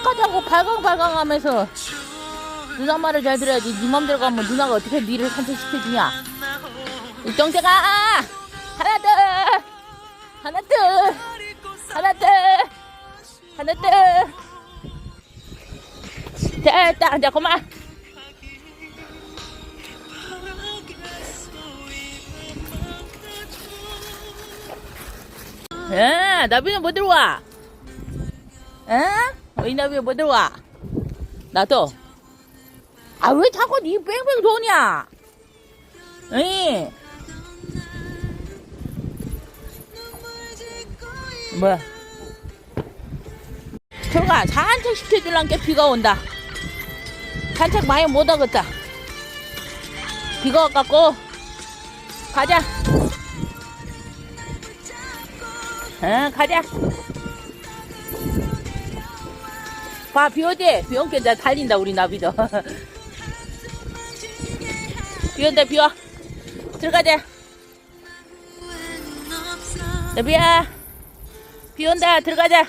산책하자고 발광발광 하면서 누나 말을 잘 들어야지. 네 맘대로 가면 누나가 어떻게 니를 산책시켜주냐. 일정대가! 하나 둘! 하나 둘! 하나 둘! 하나 둘! 됐다 이제 그만 에 나비는 뭐 들어와? 에? 왜 나비는 뭐 들어와? 나도. 아 왜 자꾸 니 뺑뺑 도냐? 에이 뭐야? 들어가 산책 시켜줄란게 비가 온다. 산책 많이 못 하겠다. 비가 와갖고 가자. 응 가자 봐 비 오지? 비 온게 이제 달린다 우리 나비도. 비 온다 비 와. 들어가자. 나비야. 비 온다 들어가자